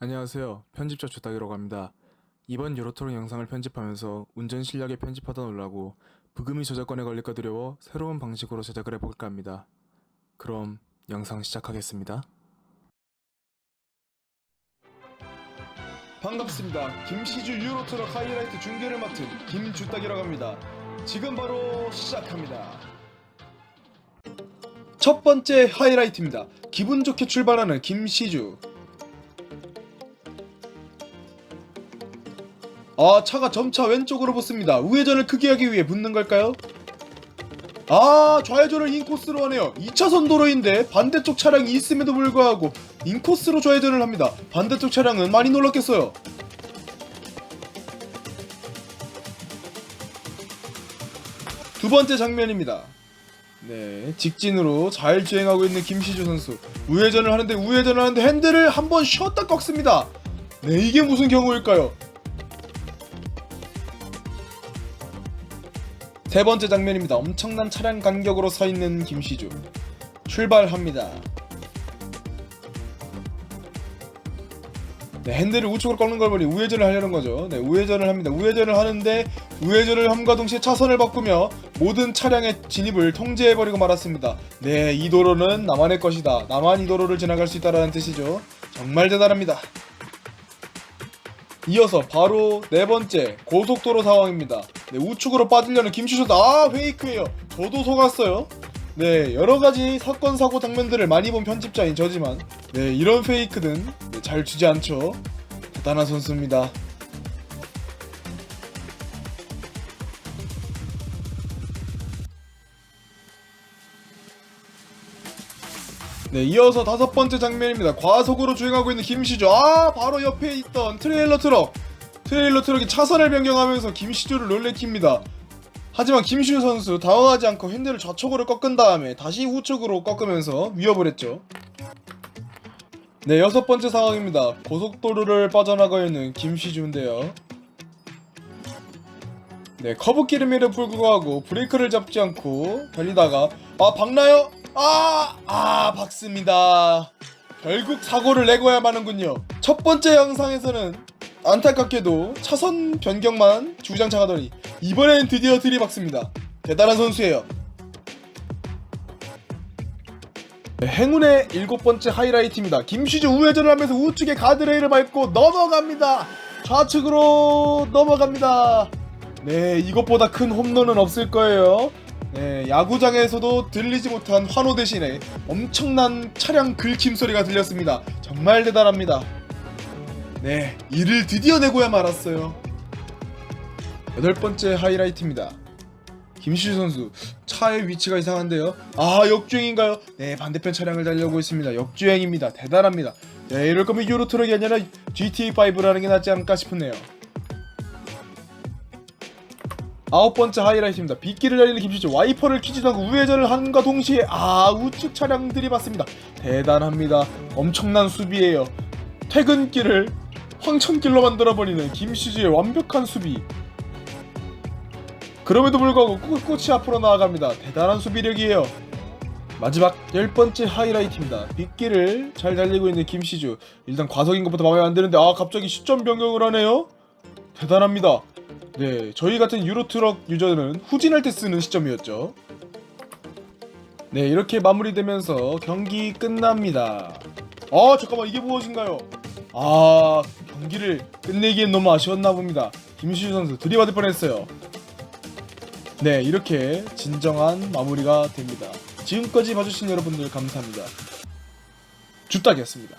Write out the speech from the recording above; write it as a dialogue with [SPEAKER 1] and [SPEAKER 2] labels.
[SPEAKER 1] 안녕하세요. 편집자 주탁이라고 합니다. 이번 유로토론 영상을 편집하면서 운전 실력에 편집하다 놀라고 부금이 저작권에 걸릴까 두려워 새로운 방식으로 제작을 해볼까 합니다. 그럼 영상 시작하겠습니다.
[SPEAKER 2] 반갑습니다. 김시주 유로트럭 하이라이트 중계를 맡은 김주딱이라고 합니다. 지금 바로 시작합니다. 첫 번째 하이라이트입니다. 기분 좋게 출발하는 김시주. 아, 차가 점차 왼쪽으로 붙습니다. 우회전을 크게 하기 위해 붙는 걸까요? 아, 좌회전을 인코스로 하네요. 2차선 도로인데 반대쪽 차량이 있음에도 불구하고 인코스로 좌회전을 합니다. 반대쪽 차량은 많이 놀랐겠어요. 두 번째 장면입니다. 네, 직진으로 잘 주행하고 있는 김시주 선수. 우회전을 하는데 우회전을 하는데 핸들을 한번 쉬었다 꺾습니다. 네, 이게 무슨 경우일까요? 세 번째 장면입니다. 엄청난 차량 간격으로 서 있는 김시주. 출발합니다. 네, 핸들을 우측으로 꺾는 걸 보니 우회전을 하려는 거죠. 네, 우회전을 합니다. 우회전을 하는데 우회전을 함과 동시에 차선을 바꾸며 모든 차량의 진입을 통제해버리고 말았습니다. 네, 이 도로는 나만의 것이다. 나만 이 도로를 지나갈 수 있다라는 뜻이죠. 정말 대단합니다. 이어서 바로 네 번째 고속도로 상황입니다. 네, 우측으로 빠지려는 김슈쇼다. 아, 페이크예요. 저도 속았어요. 네, 여러 가지 사건 사고 장면들을 많이 본 편집자인 저지만 네, 이런 페이크는 네, 잘 주지 않죠. 대단한 선수입니다. 네, 이어서 다섯 번째 장면입니다. 과속으로 주행하고 있는 김시주. 아, 바로 옆에 있던 트레일러 트럭. 트레일러 트럭이 차선을 변경하면서 김시주를 놀래킵니다. 하지만 김시주 선수 당황하지 않고 핸들을 좌측으로 꺾은 다음에 다시 우측으로 꺾으면서 위협을 했죠. 네, 여섯 번째 상황입니다. 고속도로를 빠져나가 있는 김시주인데요. 네, 커브길임에도 불구하고 브레이크를 잡지 않고 달리다가 아 박나요? 아, 아 박습니다. 결국 사고를 내고야만 하는군요. 첫 번째 영상에서는 안타깝게도 차선 변경만 주장창하더니 이번엔 드디어 들이박습니다. 대단한 선수예요. 네, 행운의 일곱 번째 하이라이트입니다. 김시주 우회전을 하면서 우측에 가드레일을 밟고 넘어갑니다. 좌측으로 넘어갑니다. 네, 이것보다 큰 홈런은 없을 거예요. 네, 야구장에서도 들리지 못한 환호 대신에 엄청난 차량 긁힘 소리가 들렸습니다. 정말 대단합니다. 네, 이를 드디어 내고야 말았어요. 여덟 번째 하이라이트입니다. 김시주 선수 차의 위치가 이상한데요. 아 역주행인가요? 네 반대편 차량을 달려고 있습니다. 역주행입니다. 대단합니다. 네 이럴 거면 유로 트럭이 아니라 GTA 5를 하는 게 낫지 않을까 싶네요. 아홉 번째 하이라이트입니다. 빗길을 달리는 김시주 와이퍼를 켜지도 않고 우회전을 하는과 동시에 아 우측 차량들이 봤습니다. 대단합니다. 엄청난 수비예요. 퇴근길을 황천길로 만들어버리는 김시주의 완벽한 수비. 그럼에도 불구하고 꿋꿋이 앞으로 나아갑니다. 대단한 수비력이에요. 마지막 열 번째 하이라이트입니다. 빗길을 잘 달리고 있는 김시주. 일단 과속인 것부터 마음에 안 드는데 아 갑자기 시점 변경을 하네요. 대단합니다. 네, 저희 같은 유로트럭 유저는 후진할 때 쓰는 시점이었죠. 네, 이렇게 마무리되면서 경기 끝납니다. 아 잠깐만 이게 무엇인가요? 아 경기를 끝내기엔 너무 아쉬웠나 봅니다. 김시주 선수 들이받을 뻔했어요. 네, 이렇게 진정한 마무리가 됩니다. 지금까지 봐주신 여러분들 감사합니다. 주딱이었습니다.